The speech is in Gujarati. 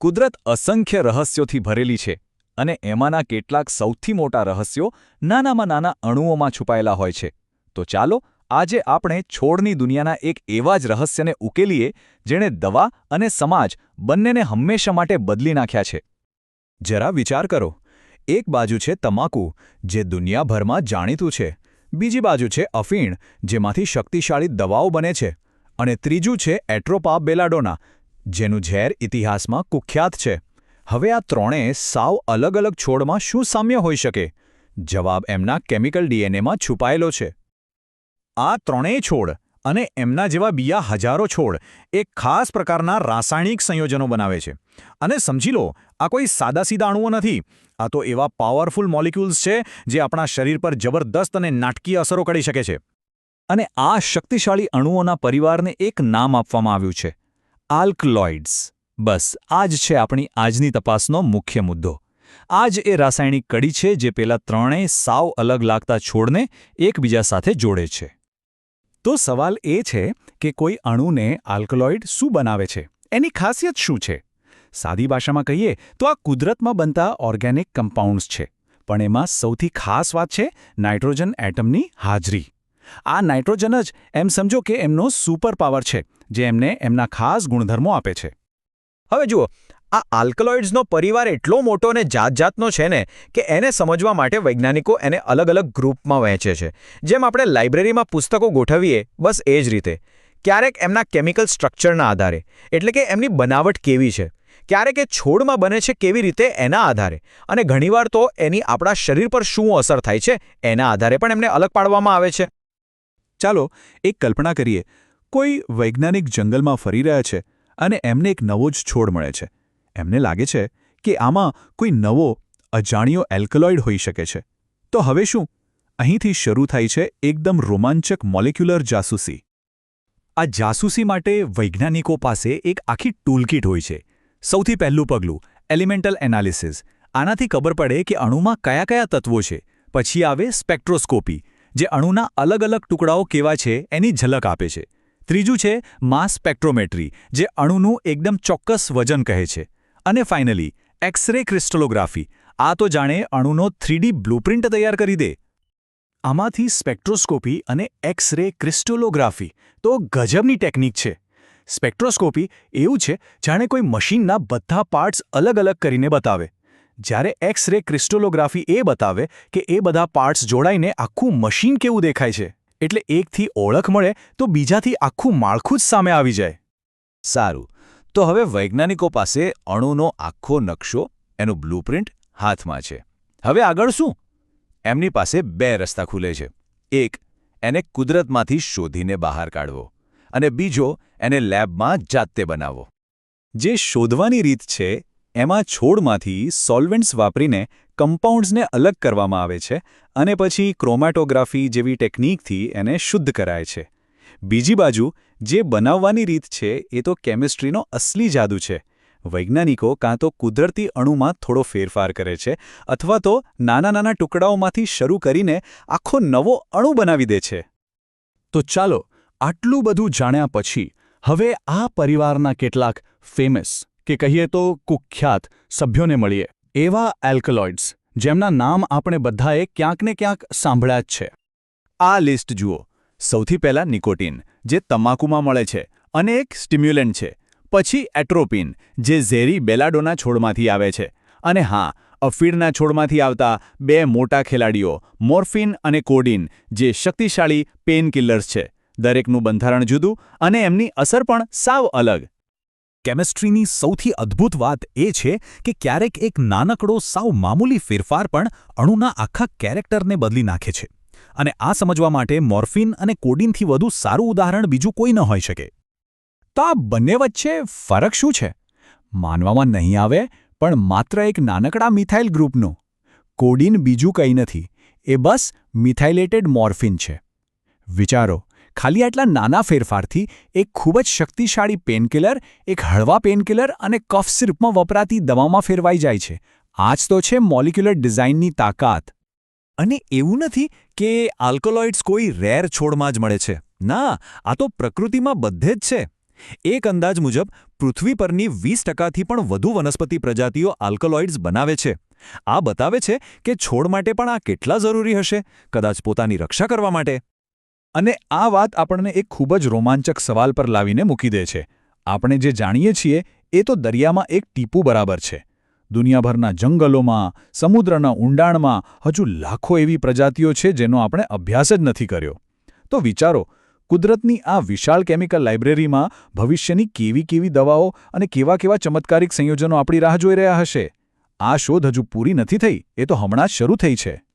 કુદરત અસંખ્ય રહસ્યોથી ભરેલી છે અને એમાંના કેટલાક સૌથી મોટા રહસ્યો નાનામાં નાના અણુઓમાં છુપાયેલા હોય છે. તો ચાલો, આજે આપણે છોડની દુનિયાના એક એવા જ રહસ્યને ઉકેલીએ જેણે દવા અને સમાજ બંનેને હંમેશા માટે બદલી નાખ્યા છે. જરા વિચાર કરો, એક બાજુ છે તમાકુ, જે દુનિયાભરમાં જાણીતું છે. બીજી બાજુ છે અફીણ, જેમાંથી શક્તિશાળી દવાઓ બને છે. અને ત્રીજું છે એટ્રોપા બેલાડોના જેનું ઝેર ઇતિહાસમાં કુખ્યાત છે. હવે આ ત્રણેય સાવ અલગ અલગ છોડમાં શું સામ્ય હોઈ શકે? જવાબ એમના કેમિકલ ડીએનએમાં છુપાયેલો છે. આ ત્રણેય છોડ અને એમના જેવા બીજા હજારો છોડ એક ખાસ પ્રકારના રાસાયણિક સંયોજનો બનાવે છે. અને સમજી લો, આ કોઈ સાદાસીધા અણુઓ નથી. આ તો એવા પાવરફુલ મોલિક્યુલ્સ છે જે આપણા શરીર પર જબરદસ્ત અને નાટકીય અસરો કરી શકે છે. અને આ શક્તિશાળી અણુઓના પરિવારને એક નામ આપવામાં આવ્યું છે. આલ્કલોઇડ્સ. બસ આ જ છે આપણી આજની તપાસનો મુખ્ય મુદ્દો. આ જ એ રાસાયણિક કડી છે જે પેલા ત્રણેય સાવ અલગ લાગતા છોડને એકબીજા સાથે જોડે છે. તો સવાલ એ છે કે કોઈ અણુને આલ્કલોઇડ શું બનાવે છે? એની ખાસિયત શું છે? સાદી ભાષામાં કહીએ તો આ કુદરતમાં બનતા ઓર્ગેનિક કમ્પાઉન્ડ્સ છે. પણ એમાં સૌથી ખાસ વાત છે નાઇટ્રોજન એટમની હાજરી. આ નાઇટ્રોજન જ એમ સમજો કે એમનો સુપર પાવર છે, જે એમને એમના ખાસ ગુણધર્મો આપે છે. હવે જુઓ, આ આલ્કલોઇડ્સનો પરિવાર એટલો મોટો અને જાતજાતનો છે ને કે એને સમજવા માટે વૈજ્ઞાનિકો એને અલગ અલગ ગ્રુપમાં વહેંચે છે. જેમ આપણે લાઇબ્રેરીમાં પુસ્તકો ગોઠવીએ, બસ એ જ રીતે. ક્યારેક એમના કેમિકલ સ્ટ્રક્ચરના આધારે, એટલે કે એમની બનાવટ કેવી છે. ક્યારેક એ છોડમાં બને છે કેવી રીતે એના આધારે. અને ઘણીવાર તો એની આપણા શરીર પર શું અસર થાય છે, એના આધારે પણ એમને અલગ પાડવામાં આવે છે. ચાલો એક કલ્પના કરીએ. કોઈ વૈજ્ઞાનિક જંગલમાં ફરી રહ્યા છે અને એમને એક નવો જ છોડ મળે છે. એમને લાગે છે કે આમાં કોઈ નવો, અજાણ્યો એલ્કલોઇડ હોઈ શકે છે. તો હવે શું? અહીંથી શરૂ થાય છે એકદમ રોમાંચક મોલિક્યુલર જાસૂસી. આ જાસૂસી માટે વૈજ્ઞાનિકો પાસે એક આખી ટૂલકીટ હોય છે. સૌથી પહેલું પગલું, એલિમેન્ટલ એનાલિસિસ. આનાથી ખબર પડે કે અણુમાં કયા કયા તત્વો છે. પછી આવે સ્પેક્ટ્રોસ્કોપી. જે અણુના અલગ અલગ ટુકડાઓ કેવા છે, એની ઝલક આપે છે. ત્રીજું છે, માસ સ્પેક્ટ્રોમેટ્રી, જે અણુનું એકદમ ચોક્કસ વજન કહે છે. અને ફાઇનલી, એક્સરે ક્રિસ્ટલોગ્રાફી. આ તો જાણે અણુનો થ્રીડી બ્લુપ્રિન્ટ તૈયાર કરી દે. આમાંથી સ્પેક્ટ્રોસ્કોપી અને એક્સરે ક્રિસ્ટોલોગ્રાફી. તો ગજબની ટેકનિક છે. સ્પેક્ટ્રોસ્કોપી એવું છે, જાણે કોઈ મશીનના બધા પાર્ટ્સ અલગ અલગ કરીને બતાવે. જ્યારે એક્સ રે ક્રિસ્ટોલોગ્રાફી એ બતાવે કે એ બધા પાર્ટ્સ જોડાઈને આખું મશીન કેવું દેખાય છે, એટલે એકથી ઓળખ મળે તો બીજાથી આખું માળખું જ સામે આવી જાય. સારું. તો હવે વૈજ્ઞાનિકો પાસે અણુનો આખો નકશો, એનું બ્લુપ્રિન્ટ હાથમાં છે. હવે આગળ શું? એમની પાસે બે રસ્તા ખુલે છે. એક, એને કુદરતમાંથી શોધીને બહાર કાઢવો. અને બીજો, એને લેબમાં જાતે બનાવો જે શોધવાની રીત છે એમાં છોડમાંથી સોલ્વેન્ટ્સ વાપરીને કમ્પાઉન્ડ્સને અલગ કરવામાં આવે છે અને પછી ક્રોમેટોગ્રાફી જેવી ટેકનિકથી એને શુદ્ધ કરાય છે. બીજી બાજુ, જે બનાવવાની રીત છે, એ તો કેમિસ્ટ્રીનો અસલી જાદુ છે. વૈજ્ઞાનિકો કાં તો કુદરતી અણુમાં થોડો ફેરફાર કરે છે, અથવા તો નાના નાના ટુકડાઓમાંથી શરૂ કરીને આખો નવો અણુ બનાવી દે છે. તો ચાલો, આટલું બધું જાણ્યા પછી, હવે આ પરિવારના કેટલાક ફેમસ કે કહીએ તો કુખ્યાત સભ્યોને મળીએ. એવા એલ્કલોઇડ્સ જેમના નામ આપણે બધાએ ક્યાંક ને ક્યાંક સાંભળ્યા જ છે. આ લિસ્ટ જુઓ. સૌથી પહેલાં નિકોટિન, જે તમાકુમાં મળે છે અને એક સ્ટિમ્યુલન્ટ છે. પછી એટ્રોપિન જે ઝેરી બેલાડોના છોડમાંથી આવે છે. અને હા અફીડના છોડમાંથી આવતા બે મોટા ખેલાડીઓ, મોર્ફિન અને કોડિન, જે શક્તિશાળી પેઇનકિલર્સ છે. દરેકનું બંધારણ જુદું અને એમની અસર પણ સાવ અલગ. કેમિસ્ટ્રીની સૌથી અદ્ભુત વાત એ છે કે ક્યારેક એક નાનકડો સાવ મામૂલી ફેરફાર પણ અણુના આખા કેરેક્ટરને બદલી નાખે છે. અને આ સમજવા માટે મોર્ફિન અને કોડિનથી વધુ સારું ઉદાહરણ બીજું કોઈ ન હોઈ શકે. તો આ બંને વચ્ચે ફરક શું છે? માનવામાં નહીં આવે, પણ માત્ર એક નાનકડા મિથાઇલ ગ્રુપનું. કોડિન બીજું કંઈ નથી. એ બસ મિથાઇલેટેડ મોર્ફિન છે. વિચારો ખાલી આટલા નાના ફેરફારથી એક ખૂબ જ શક્તિશાળી પેનકિલર એક હળવા પેનકિલર અને કફ સિરપમાં વપરાતી દવામાં ફેરવાઈ જાય છે. આ જ તો છે મોલિક્યુલર ડિઝાઇનની તાકાત. અને એવું નથી કે આલ્કોલોઇડ્સ કોઈ રેર છોડમાં જ મળે છે. ના, આ તો પ્રકૃતિમાં બધે જ છે. એક અંદાજ મુજબ, પૃથ્વી પરની વીસ ટકાથી પણ વધુ વનસ્પતિ પ્રજાતિઓ આલ્કલોઇડ્સ બનાવે છે. આ બતાવે છે કે છોડ માટે પણ આ કેટલા જરૂરી હશે? કદાચ પોતાની રક્ષા કરવા માટે? અને આ વાત આપણને એક ખૂબ જ રોમાંચક સવાલ પર લાવીને મૂકી દે છે. આપણે જે જાણીએ છીએ, એ તો દરિયામાં એક ટીપું બરાબર છે. દુનિયાભરના જંગલોમાં, સમુદ્રના ઊંડાણમાં, હજુ લાખો એવી પ્રજાતિઓ છે જેનો આપણે અભ્યાસ જ નથી કર્યો. તો વિચારો, કુદરતની આ વિશાળ કેમિકલ લાઇબ્રેરીમાં ભવિષ્યની કેવી કેવી દવાઓ અને કેવા કેવા ચમત્કારિક સંયોજનો આપણી રાહ જોઈ રહ્યા હશે? આ શોધ હજુ પૂરી નથી થઈ, એ તો હમણાં જ શરૂ થઈ છે.